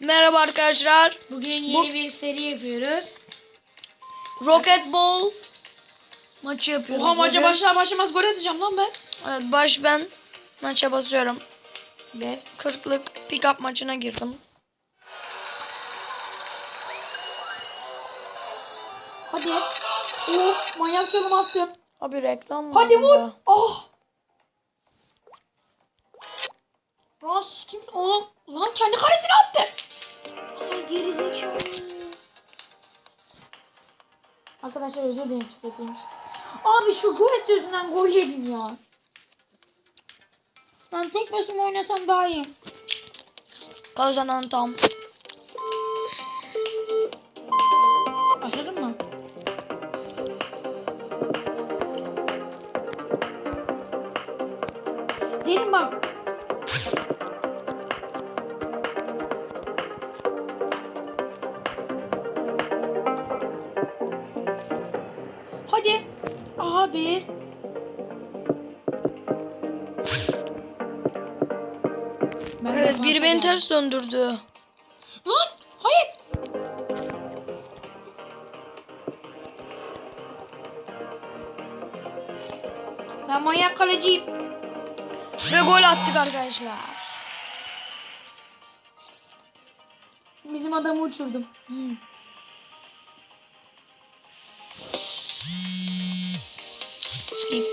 Merhaba arkadaşlar. Bugün yeni bir seri yapıyoruz. Rocket Ball maçı yapıyoruz. Oha maça başlar başlamaz gol atacağım lan ben. Evet, baş ben maça basıyorum. Be. 40'lık pick-up maçına girdim. Hadi. Of manyak çalım attım. Abi reklam var Hadi vur. burada. Oh. Ras kim? Oğlum lan kendi kalesine attı. Gerizekalı. Arkadaşlar özür dilerim tüketimiz. Abi şu Quest yüzünden gol yedim ya. Lan tek başıma oynasam daha iyi. Kazanan tam. Evet biri beni ters döndürdü. Lan hayır. Ben manyak kaleciyim. Ve gol attık arkadaşlar. Bizim adamı uçurdum. Hmm. Skip.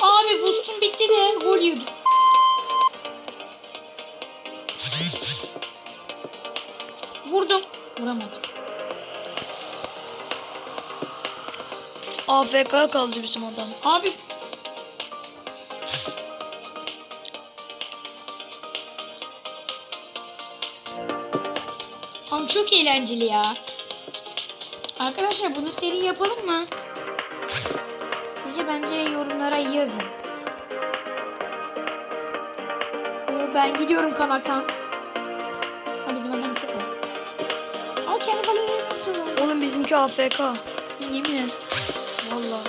Abi boostum bitti de gol yedim. Vurdum. Vuramadım. AFK kaldı bizim adam. Abi. Abi çok eğlenceli ya. Arkadaşlar bunu seri yapalım mı? Sizce bence yorumlara yazın. Oo, ben gidiyorum kanaktan. Bizimki AFK. Yemin et. Valla.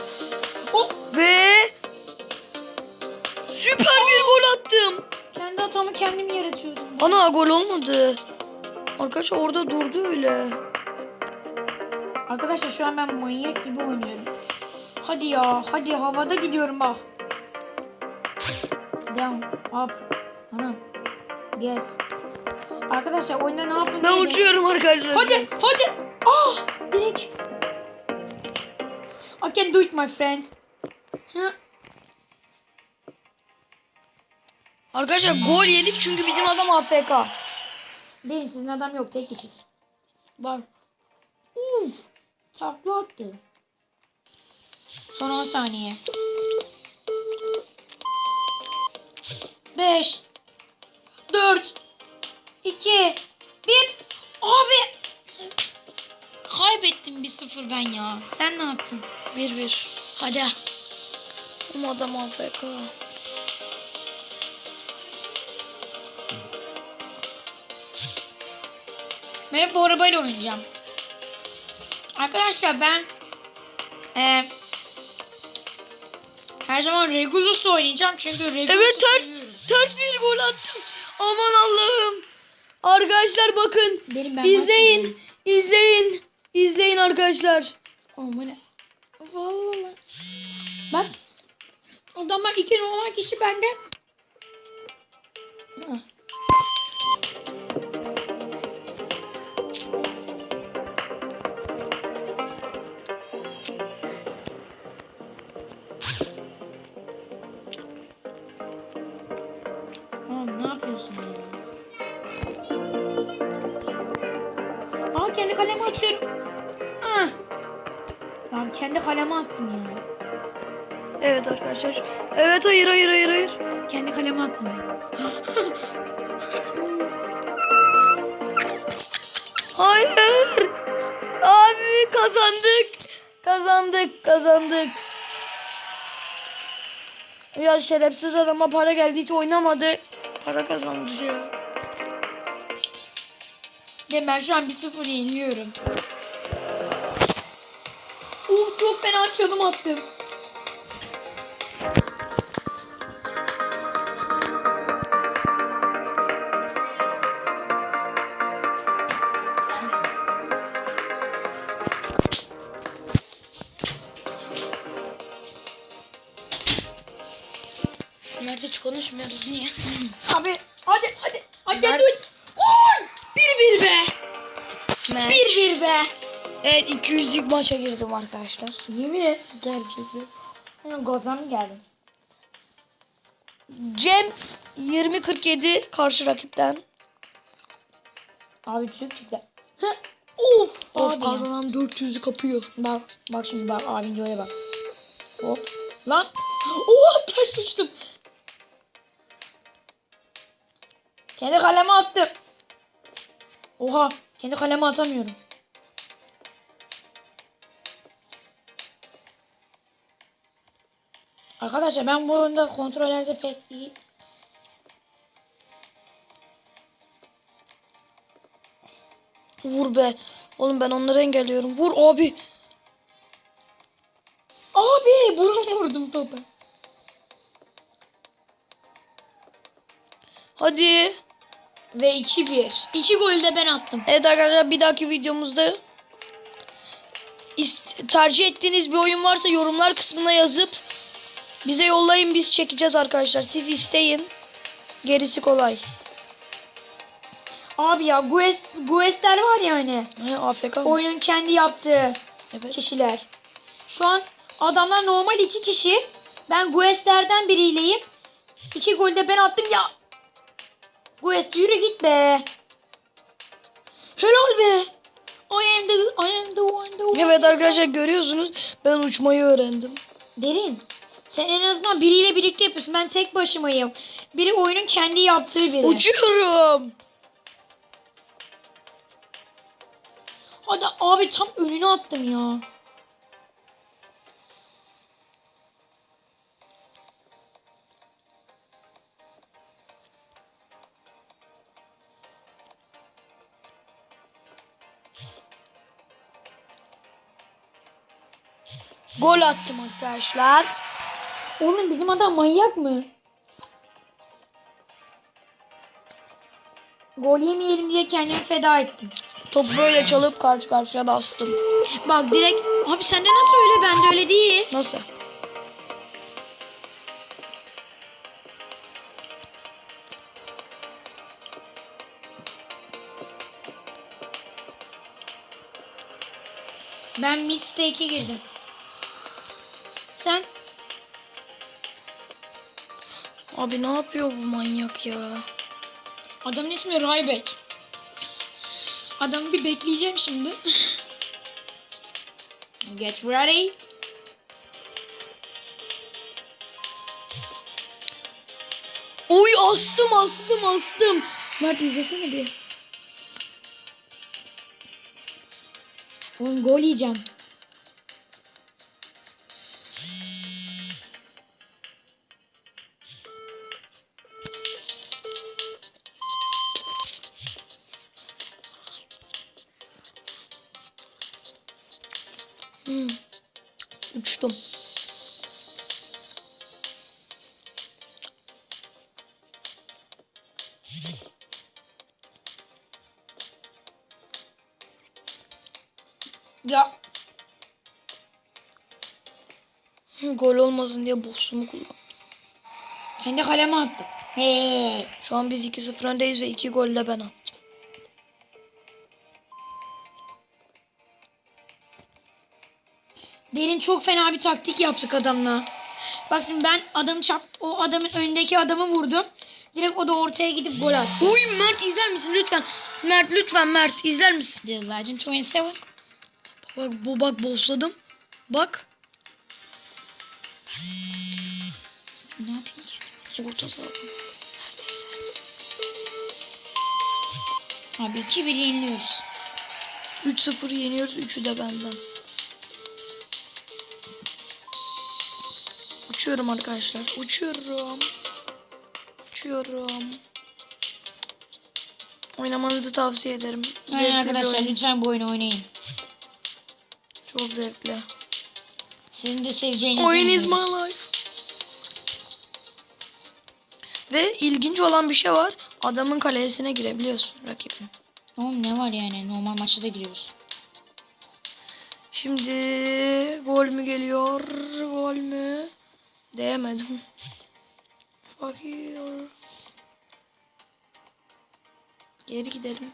Hop. Ve süper bir gol attım. Kendi hatamı kendim yaratıyordum. Ana gol olmadı. Arkadaşlar orada durdu öyle. Arkadaşlar şu an ben manyak gibi oynuyorum. Hadi ya, hadi havada gidiyorum bak. Down, up, ana, yes. Arkadaşlar oyunda ne yapın? Ben diye- uçuyorum arkadaşlar. Hadi, hadi. Ah, direkt. I can do it my friend. Arkadaşlar gol yedik çünkü bizim adam AFK. Değil, sizin adam yok, tek kişiz. Var. Uf, takla attı. Son 10 saniye. 5 4 2 1 Abi Kaybettim 1-0 ben ya. Sen ne yaptın? 1-1. Hadi. Ama adam AFK. Ben bu arabayla oynayacağım. Arkadaşlar ben eee her zaman Regulus'la oynayacağım çünkü Regulus'u Evet ters seviyorum. ters bir gol attım. Aman Allah'ım. Arkadaşlar bakın. Benim ben İzleyin. İzleyin. İzleyin arkadaşlar. Bu ne? Vallahi. Bak. Adamlar iki normal kişi bende. Ah. Kendi kaleme attım ya. Evet arkadaşlar. Evet hayır hayır hayır hayır. Kendi kaleme attım. Hayır. Abi kazandık. Kazandık kazandık. Ya şerefsiz adama para geldi hiç oynamadı. Para kazandı ya. De ben şu an 1-0 yeniliyorum çok fena açıyordum attım. Mert hiç konuşmuyoruz niye? Abi hadi Evet 200'lük maça girdim arkadaşlar. Yemin et. Gerçekten. Gazan geldim. Cem 20-47 karşı rakipten. Abi çocuk çıktı. Hı, Of. Of abi. kazanan 400'ü kapıyor. Bak bak şimdi bak abinci öyle bak. Hop. Lan. Oha ters uçtum. Kendi kaleme attım. Oha. Kendi kaleme atamıyorum. Arkadaşlar ben bu oyunda kontrollerde pek iyi. Vur be. Oğlum ben onları engelliyorum. Vur abi. Abi burun vurdum topa. Hadi. Ve 2-1. 2 golü de ben attım. Evet arkadaşlar bir dahaki videomuzda tercih ettiğiniz bir oyun varsa yorumlar kısmına yazıp bize yollayın biz çekeceğiz arkadaşlar. Siz isteyin. Gerisi kolay. Abi ya Guest, Guest'ler var ya hani. He, AFK mı? Oyunun kendi yaptığı Evet. kişiler. Şu an adamlar normal iki kişi. Ben Guest'lerden biriyleyim. İki gol de ben attım ya. Guest yürü git be. Helal be. I am the, I am the one, the one. Evet arkadaşlar görüyorsunuz ben uçmayı öğrendim. Derin. Sen en azından biriyle birlikte yapıyorsun. Ben tek başımayım. Biri oyunun kendi yaptığı biri. Uçuyorum. Hadi abi tam önüne attım ya. Gol attım arkadaşlar. Oğlum bizim adam manyak mı? Gol yemeyelim diye kendimi feda ettim. Top böyle çalıp karşı karşıya da. Bak direkt abi sende nasıl öyle bende öyle değil. Nasıl? Ben mid stake'e girdim. Sen Abi ne yapıyor bu manyak ya? adamın ismi Raybek. Adamı bir bekleyeceğim şimdi. Get ready. Oy astım astım astım. Mert izlesene bir. Oğlum gol yiyeceğim. Ya Gol olmasın diye boss'umu kullandım. kendi kaleme attım. Hey. Şu an biz 2-0 öndeyiz ve 2 golle ben attım. Derin çok fena bir taktik yaptık adamla. Bak şimdi ben adamı çap o adamın önündeki adamı vurdum. Direkt o da ortaya gidip gol attı. Uy Mert izler misin lütfen? Mert lütfen Mert izler misin? The Legend 27. Bak bu bak boss'ladım. Bak. Ne yapayım ki? Orta saha. Neredeyse. Abi 2-1 yeniliyoruz. 3-0 yeniyoruz. 3'ü de benden. Uçuyorum arkadaşlar. Uçuyorum. Uçuyorum. Oynamanızı tavsiye ederim. Aynen arkadaşlar lütfen bu oyunu oynayın. Çok zevkli. Sizin de seveceğiniz Oyun is my life. Ve ilginç olan bir şey var. Adamın kalesine girebiliyorsun rakibin. Oğlum ne var yani normal maçta da giriyoruz. Şimdi gol mü geliyor? Gol mü? Değemedim. Fakir. Geri gidelim.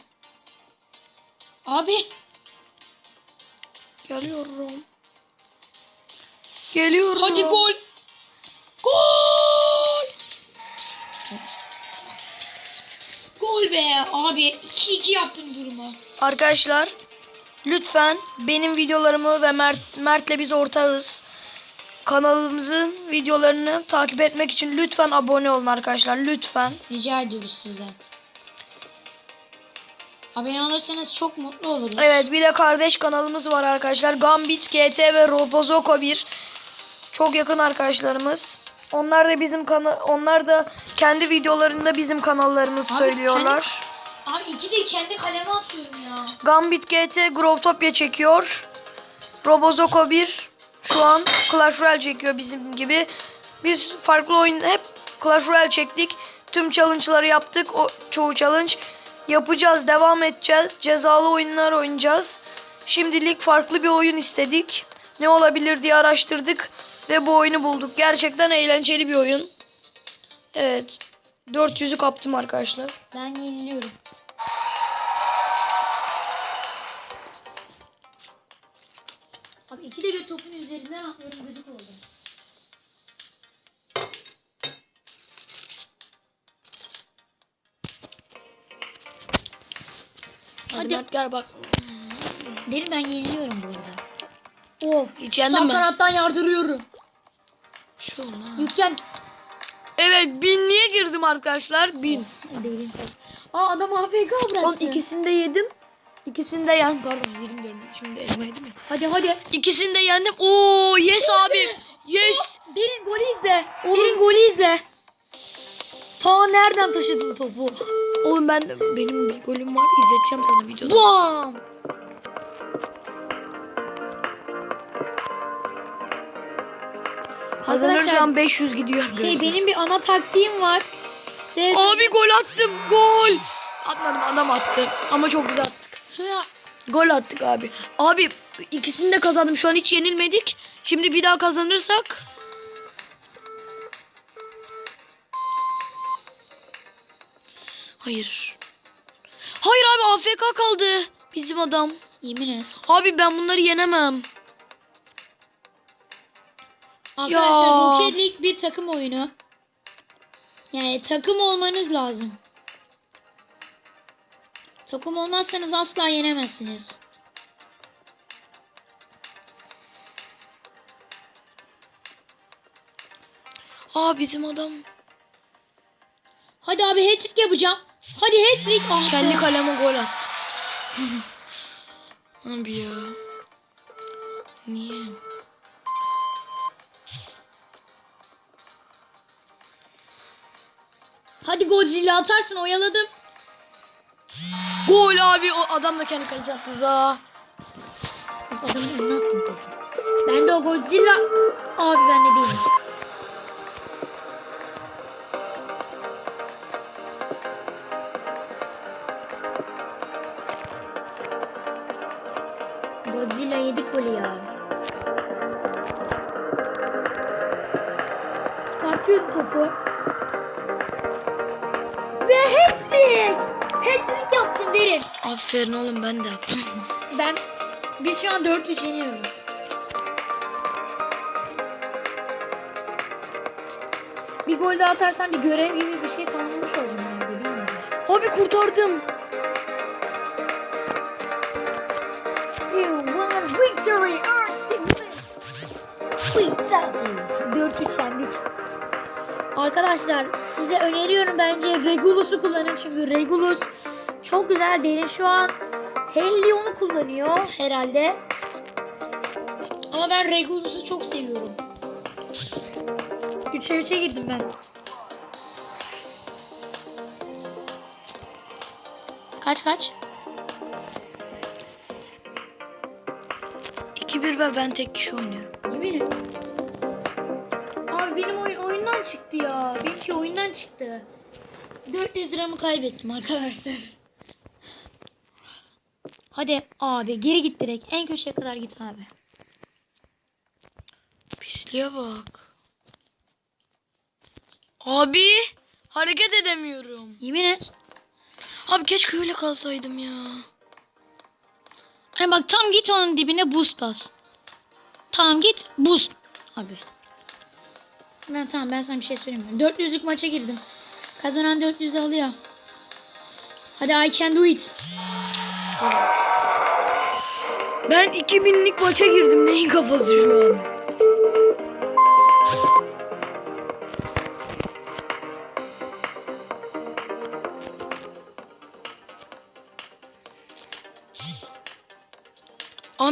Abi Geliyorum. Geliyorum. hadi gol. Gol. Gol be abi 2-2 yaptım durumu. Arkadaşlar lütfen benim videolarımı ve Mert Mert'le biz ortağız. Kanalımızın videolarını takip etmek için lütfen abone olun arkadaşlar. Lütfen. Rica ediyoruz sizden. Abone olursanız çok mutlu oluruz. Evet bir de kardeş kanalımız var arkadaşlar. Gambit, GT ve Robozoko 1. Çok yakın arkadaşlarımız. Onlar da bizim kana onlar da kendi videolarında bizim kanallarımız Abi, söylüyorlar. Abi iki de kendi kaleme atıyorum ya. Gambit GT Growtopia çekiyor. Robozoko 1 şu an Clash Royale çekiyor bizim gibi. Biz farklı oyun hep Clash Royale çektik. Tüm challenge'ları yaptık. O çoğu challenge yapacağız, devam edeceğiz. Cezalı oyunlar oynayacağız. Şimdilik farklı bir oyun istedik. Ne olabilir diye araştırdık ve bu oyunu bulduk. Gerçekten eğlenceli bir oyun. Evet. 400'ü kaptım arkadaşlar. Ben yeniliyorum. Abi iki de bir topun üzerinden atlıyorum gıcık oldum. Hadi. Mert gel bak. Derim ben yeniliyorum bu arada. Of. Hiç yendin Sağ mi? kanattan yardırıyorum. Şu. Yüklen. Evet binliğe girdim arkadaşlar. Bin. Derin. Aa adam AFK bıraktı. Son ikisini de yedim. İkisini de yendim. Pardon yedim diyorum. Şimdi elma yedim ya. Hadi hadi. İkisini de yendim. Oo yes abi. Yes. Derin golü izle. Derin golü izle. Ta nereden taşıdı bu topu? Oğlum ben benim bir golüm var. İzleteceğim sana videoda. Bam. Kazanırsam 500 gidiyor. Şey benim bir ana taktiğim var. Ses. Abi gol attım. Gol. Atmadım adam attı. Ama çok güzel attık. Gol attık abi. Abi ikisini de kazandım. Şu an hiç yenilmedik. Şimdi bir daha kazanırsak. Hayır. Hayır abi AFK kaldı. Bizim adam. Yemin et. Abi ben bunları yenemem. Arkadaşlar Ya. Rocket League bir takım oyunu. Yani takım olmanız lazım. Takım olmazsanız asla yenemezsiniz. Aa bizim adam. Hadi abi hat-trick yapacağım. Hadi hat-trick. Ah. Kendi kaleme gol attı. abi ya. Niye? Hadi Godzilla atarsın oyaladım. Gol abi o adam da kendi kalesi attı za. Adamın önüne attım topu. Ben de o Godzilla. Abi ben de değilmiş. Godzilla yedik golü ya. Çıkartıyorum topu. Ve hat-trick! Hat-trick yaptım derim. Aferin oğlum ben de yaptım. Ben biz şu an 4-3 yeniyoruz. Bir gol daha atarsan bir görev gibi bir şey tamamlamış olacağım bilmiyorum. Abi kurtardım. zaten. 4 3 yendik. Arkadaşlar size öneriyorum bence Regulus'u kullanın çünkü Regulus çok güzel derin şu an Helion'u kullanıyor herhalde. Ama ben Regulus'u çok seviyorum. 3'e 3'e girdim ben. Kaç kaç? 2-1 ve ben tek kişi oynuyorum. Ederim. Abi benim oyun oyundan çıktı ya. Benimki oyundan çıktı. 400 liramı kaybettim arkadaşlar. Hadi abi geri git direkt. En köşeye kadar git abi. Pisliğe bak. Abi hareket edemiyorum. Yemin et. Abi keşke öyle kalsaydım ya. Hani bak tam git onun dibine boost bas. Tamam git boost. Abi. Ben tamam ben sana bir şey söyleyeyim. mi? 400'lük maça girdim. Kazanan 400 alıyor. Hadi I can do it. Ben 2000'lik maça girdim. Neyin kafası şu an?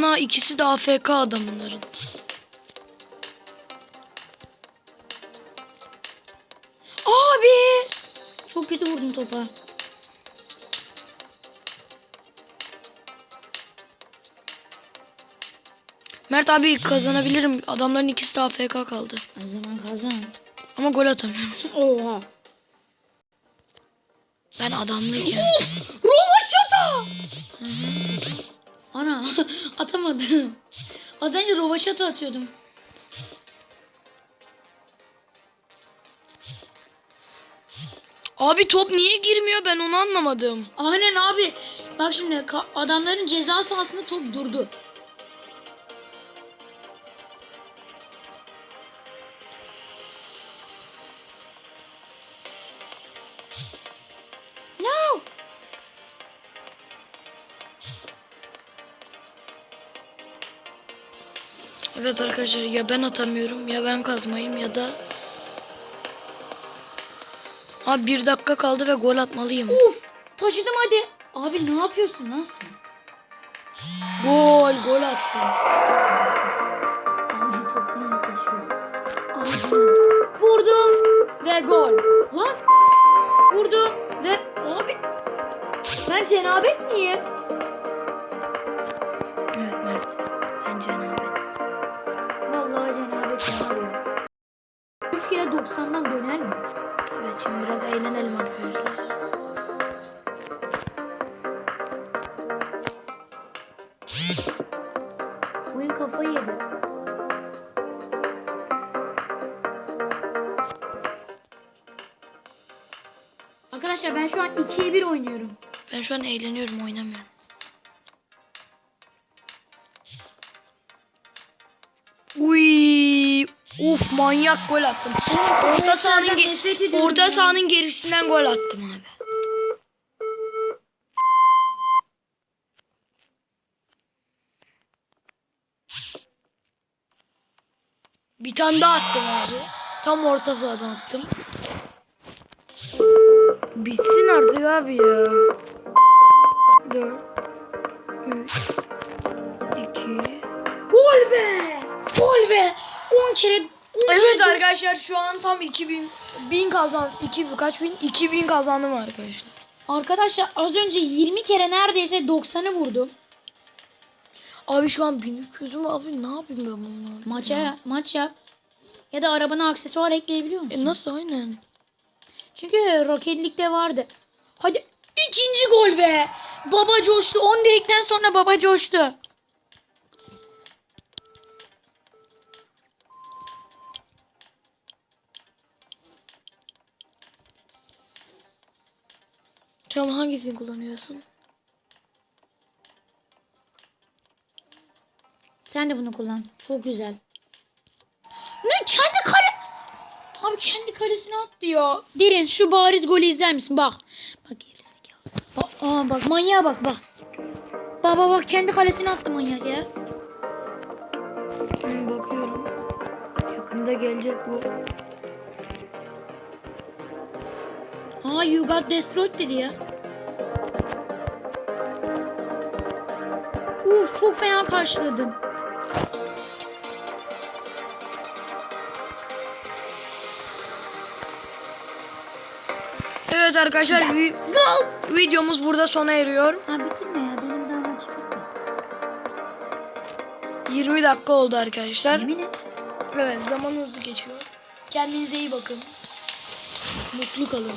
Ana ikisi de AFK adamların. Abi. Çok kötü vurdun topa. Mert abi kazanabilirim. Adamların ikisi de AFK kaldı. O zaman kazan. Ama gol atamıyorum. Oha. Ben adamlıyken. Rovaşata. Atamadım. Az önce rovaşata atıyordum. Abi top niye girmiyor ben onu anlamadım. Aynen abi. Bak şimdi adamların ceza sahasında top durdu. Evet arkadaşlar ya ben atamıyorum ya ben kazmayayım ya da Abi bir dakika kaldı ve gol atmalıyım. Uf. Taşıdım hadi. Abi ne yapıyorsun lan sen? Gol gol attım. Vurdum ve gol. Lan. Vurdum ve abi. Ben cenabet miyim? 90'dan döner mi? Evet şimdi biraz eğlenelim arkadaşlar. Oyun kafayı yedi. Arkadaşlar ben şu an 2'ye 1 oynuyorum. Ben şu an eğleniyorum oynamıyorum. Manyak gol attım. Orta sahanın ge- orta sahanın gerisinden gol attım abi. Bir tane daha attım abi. Tam orta sahadan attım. Bitsin artık abi ya. 4 3 2 Gol be! Gol be! 10 kere 10 Evet arkadaşlar şu an tam 2000 bin kazan 2 kaç bin 2000 kazandım arkadaşlar. Arkadaşlar az önce 20 kere neredeyse 90'ı vurdum. Abi şu an 1300'üm abi ne yapayım ben bunları? Maça maç yap. Ya da arabana aksesuar ekleyebiliyor musun? E nasıl aynen? Çünkü roketlikte vardı. Hadi ikinci gol be. Baba coştu. 10 direkten sonra baba coştu. Tamam hangisini kullanıyorsun? Sen de bunu kullan. Çok güzel. Ne kendi kale... Abi kendi kalesine attı ya. Derin şu bariz golü izler misin? Bak. Bak gerizekalı. Bak, aa, bak manyağa bak bak. Baba bak kendi kalesine attı manyak ya. Ben bakıyorum. Yakında gelecek bu. Aa you got destroyed dedi ya. Uf çok fena karşıladım. Evet arkadaşlar vi- videomuz burada sona eriyor. Ha bitirme ya benim daha maçım bitmedi. 20 dakika oldu arkadaşlar. Evet zaman hızlı geçiyor. Kendinize iyi bakın. Mutlu kalın.